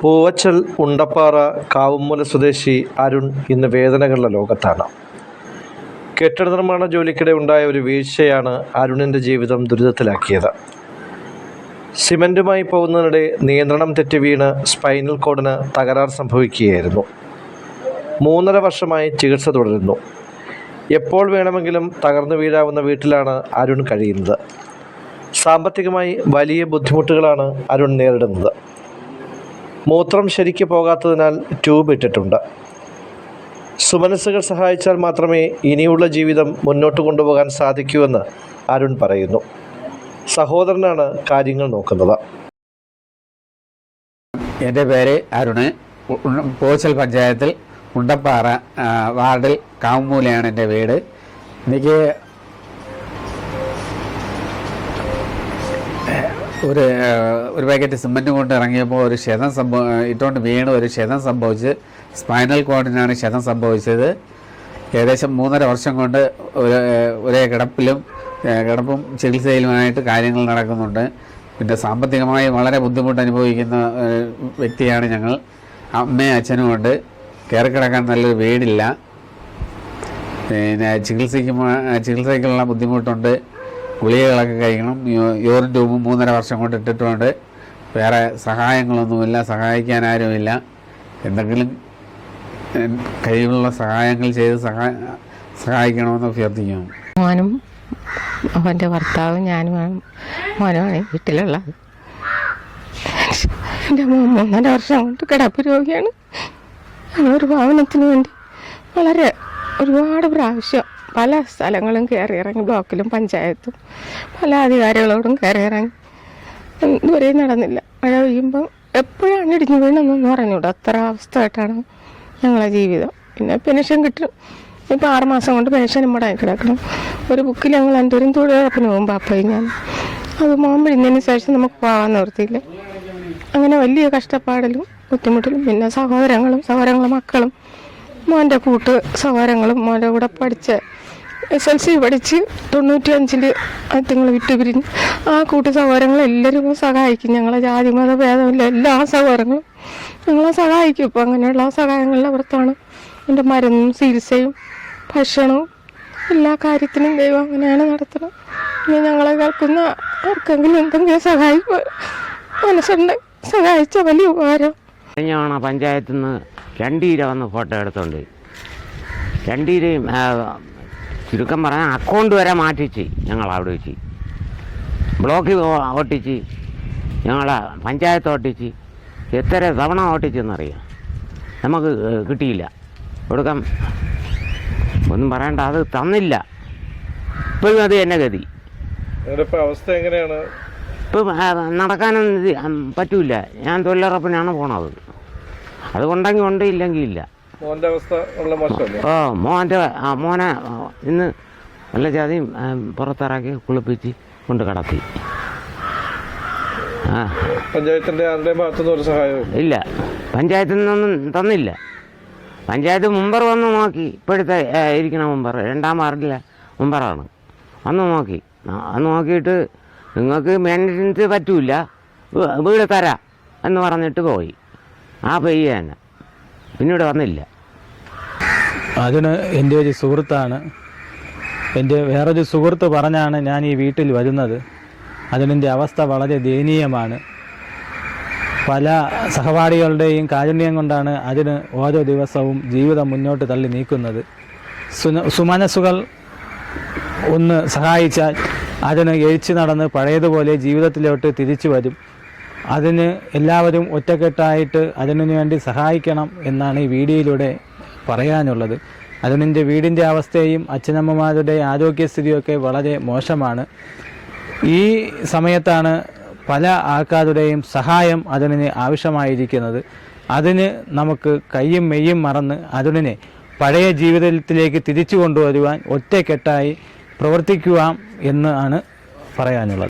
പൂവച്ചൽ ഉണ്ടപ്പാറ കാവുമ്മല സ്വദേശി അരുൺ ഇന്ന് വേദനകളുടെ ലോകത്താണ്. കെട്ടിട നിർമ്മാണ ജോലിക്കിടെ ഉണ്ടായ ഒരു വീഴ്ചയാണ് അരുണിന്റെ ജീവിതം ദുരിതത്തിലാക്കിയത്. സിമന്റുമായി പോകുന്നതിനിടെ നിയന്ത്രണം തെറ്റി വീണ് സ്പൈനൽ കോഡിന് തകരാർ സംഭവിക്കുകയായിരുന്നു. മൂന്നര വർഷമായി ചികിത്സ തുടരുന്നു. എപ്പോൾ വേണമെങ്കിലും തകർന്നു വീഴാവുന്ന വീട്ടിലാണ് അരുൺ കഴിയുന്നത്. സാമ്പത്തികമായി വലിയ ബുദ്ധിമുട്ടുകളാണ് അരുൺ നേരിടുന്നത്. മൂത്രം ശരിക്ക് പോകാത്തതിനാൽ ട്യൂബ് ഇട്ടിട്ടുണ്ട്. സുമനസ്സുകൾ സഹായിച്ചാൽ മാത്രമേ ഇനിയുള്ള ജീവിതം മുന്നോട്ട് കൊണ്ടുപോകാൻ സാധിക്കൂവെന്ന് അരുൺ പറയുന്നു. സഹോദരനാണ് കാര്യങ്ങൾ നോക്കുന്നത്. എന്റെ പേര് അരുണ്. പോച്ചൽ പഞ്ചായത്തിൽ ഉണ്ടപ്പാറ വാർഡിൽ കാമൂലയാണ് എന്റെ വീട്. എനിക്ക് ഒരു ഒരു പാക്കറ്റ് സിമന്റ് കൊണ്ട് ഇറങ്ങിയപ്പോൾ ഒരു ക്ഷതം സംഭവം ഇട്ടുകൊണ്ട് വീണ് ഒരു ക്ഷതം സംഭവിച്ച് സ്പൈനൽ കോഡിനാണ് ക്ഷതം സംഭവിച്ചത്. ഏകദേശം മൂന്നര വർഷം കൊണ്ട് ഒരു ഒരേ കിടപ്പിലും കിടപ്പും ചികിത്സയിലുമായിട്ട് കാര്യങ്ങൾ നടക്കുന്നുണ്ട്. പിന്നെ സാമ്പത്തികമായി വളരെ ബുദ്ധിമുട്ട് അനുഭവിക്കുന്ന വ്യക്തിയാണ് ഞങ്ങൾ. അമ്മയും അച്ഛനും ഉണ്ട്. കയറി കിടക്കാൻ നല്ലൊരു വീടില്ല. പിന്നെ ചികിത്സയ്ക്ക് ചികിത്സയ്ക്കുള്ള ബുദ്ധിമുട്ടുണ്ട്. ഗുളികകളൊക്കെ കഴിക്കണം. യൂറിൻ ട്യൂബ് മൂന്നര വർഷം കൊണ്ട് ഇട്ടിട്ടുണ്ട്. വേറെ സഹായങ്ങളൊന്നുമില്ല. സഹായിക്കാൻ ആരുമില്ല. എന്തെങ്കിലും കഴിവുള്ള സഹായങ്ങൾ ചെയ്ത് സഹായ സഹായിക്കണമെന്ന് അഭ്യർത്ഥിക്കുന്നു. മോനും അവന്റെ ഭർത്താവും ഞാനും മോനുമാണ് വീട്ടിലുള്ളത്. എന്റെ മൂന്നര വർഷം കൊണ്ട് കിടപ്പ് രോഗിയാണ്. ഒരു ഭവനത്തിന് വേണ്ടി വളരെ ഒരുപാട് പ്രാവശ്യം പല സ്ഥലങ്ങളും കയറി ഇറങ്ങി ബ്ലോക്കിലും പഞ്ചായത്തും പല അധികാരികളോടും കയറി ഇറങ്ങി ഇതുവരെയും നടന്നില്ല. മഴ പെയ്യുമ്പം എപ്പോഴാണ് ഇടിഞ്ഞു വീണെന്നൊന്നും പറഞ്ഞൂടാ അത്ര അവസ്ഥയായിട്ടാണ് ഞങ്ങളെ ജീവിതം. പിന്നെ പെൻഷൻ കിട്ടും. ഇപ്പോൾ ആറ് മാസം കൊണ്ട് പെൻഷൻ മുടങ്ങി കിടക്കണം. ഒരു ബുക്കിൽ ഞങ്ങൾ രണ്ടുപേരും തൊഴിലുറപ്പിന് പോകും പാപ്പയും ഞാൻ. അത് മോൻ പിഴിഞ്ഞതിന് ശേഷം നമുക്ക് പോകാൻ നിർത്തിയില്ല അങ്ങനെ വലിയ കഷ്ടപ്പാടിലും ബുദ്ധിമുട്ടിലും പിന്നെ സഹോദരങ്ങളും സഹോദരങ്ങളും മക്കളും മോന്റെ കൂട്ട് സഹോദരങ്ങളും മോന്റെ കൂടെ പഠിച്ച് എസ് എൽ സി പഠിച്ച് തൊണ്ണൂറ്റി അഞ്ചിൽ നിങ്ങൾ വിട്ടുപിരിഞ്ഞ് ആ കൂട്ട് സഹോദരങ്ങളെല്ലാവരും സഹായിക്കും. ഞങ്ങളെ ജാതി മത ഭേദമില്ല എല്ലാ സഹോദരങ്ങളും ഞങ്ങളെ സഹായിക്കും. ഇപ്പം അങ്ങനെയുള്ള സഹായങ്ങളുടെ പുറത്താണ് എന്റെ മരുന്നും ചികിത്സയും ഭക്ഷണവും എല്ലാ കാര്യത്തിനും ദൈവം അങ്ങനെയാണ് നടത്തുന്നത്. പിന്നെ ഞങ്ങളെ കേൾക്കുന്ന ആർക്കെങ്കിലും എന്തെങ്കിലും സഹായിപ്പ് മനസ്സുണ്ട്. സഹായിച്ച വലിയ ഉപകാരം. കഴിഞ്ഞ പഞ്ചായത്തിൽ നിന്ന് രണ്ടീര വന്ന് ഫോട്ടോ എടുത്തോണ്ട്. രണ്ടീരയും ചുരുക്കം പറഞ്ഞാൽ അക്കൗണ്ട് വരെ മാറ്റിച്ച് ഞങ്ങൾ അവിടെ വെച്ച്. ബ്ലോക്കിൽ ഓട്ടിച്ച് ഞങ്ങൾ ഞങ്ങളെ പഞ്ചായത്ത് ഓട്ടിച്ച് എത്ര തവണ ഓട്ടിച്ചെന്നറിയാം നമുക്ക് കിട്ടിയില്ല. കൊടുക്കാം ഒന്നും പറയണ്ട അത് തന്നില്ല. ഇപ്പോഴും അത് എന്നെ ഗതി. അവസ്ഥ എങ്ങനെയാണ്? ഇപ്പം നടക്കാനൊന്നും പറ്റൂല. ഞാൻ തൊഴിലുറപ്പിനാണ് പോണത്. അതുകൊണ്ടെങ്കിൽ ഉണ്ട് ഇല്ലെങ്കിൽ ഇല്ല അവസ്ഥ ഉള്ള മോശമല്ലേ? ഓ മോന്റെ ആ, മോനെ ഇന്ന് നല്ല ജാതിയും പുറത്തിറക്കി കുളിപ്പിച്ച് കൊണ്ട് കടത്തി. ആ. ഭാഗത്തുനിന്ന് ഒരു സഹായവും ഇല്ല. പഞ്ചായത്തിൽ നിന്നൊന്നും തന്നില്ല. പഞ്ചായത്ത് മുമ്പർ വന്ന് നോക്കി. ഇപ്പോഴത്തെ ഇരിക്കണം മുമ്പർ രണ്ടാം വാർഡിലെ മുമ്പറാണ്. അന്ന് നോക്കി. അന്ന് നോക്കിയിട്ട് നിങ്ങൾക്ക് മെയിന്റനൻസ് പറ്റൂല. വീട് തരാം എന്ന് പറഞ്ഞിട്ട് പോയി. ആ പെയ്യ തന്നെ പിന്നീട് വന്നില്ല. അതിന് എന്റെ ഒരു സുഹൃത്താണ്. എന്റെ വേറൊരു സുഹൃത്ത് പറഞ്ഞാണ് ഞാൻ ഈ വീട്ടിൽ വരുന്നത്. അതിനെന്റെ അവസ്ഥ വളരെ ദയനീയമാണ്. പല സഹപാഠികളുടെയും കാരുണ്യം കൊണ്ടാണ് അതിന് ഓരോ ദിവസവും ജീവിതം മുന്നോട്ട് തള്ളി നീക്കുന്നത്. സുമനസ്സുകൾ ഒന്ന് സഹായിച്ചാൽ അതിന് എഴിച്ചു നടന്ന് പഴയതുപോലെ ജീവിതത്തിലോട്ട് തിരിച്ചു വരും. അതിന് എല്ലാവരും ഒറ്റക്കെട്ടായിട്ട് അതിനു വേണ്ടി സഹായിക്കണം എന്നാണ് ഈ വീഡിയോയിലൂടെ പറയാനുള്ളത്. അതിനെന്റെ വീടിന്റെ അവസ്ഥയും അച്ഛനമ്മമാരുടെ ആരോഗ്യസ്ഥിതിയൊക്കെ വളരെ മോശമാണ്. ഈ സമയത്താണ് പല ആൾക്കാരുടെയും സഹായം അതിന് ആവശ്യമായിരിക്കുന്നത്. അതിന് നമുക്ക് കയ്യും മെയ്യും മറന്ന് അതിനെ പഴയ ജീവിതത്തിലേക്ക് തിരിച്ചു കൊണ്ടുവരുവാൻ ഒറ്റക്കെട്ടായി പ്രവർത്തിക്കുവാം എന്നാണ് പറയാനുള്ളത്.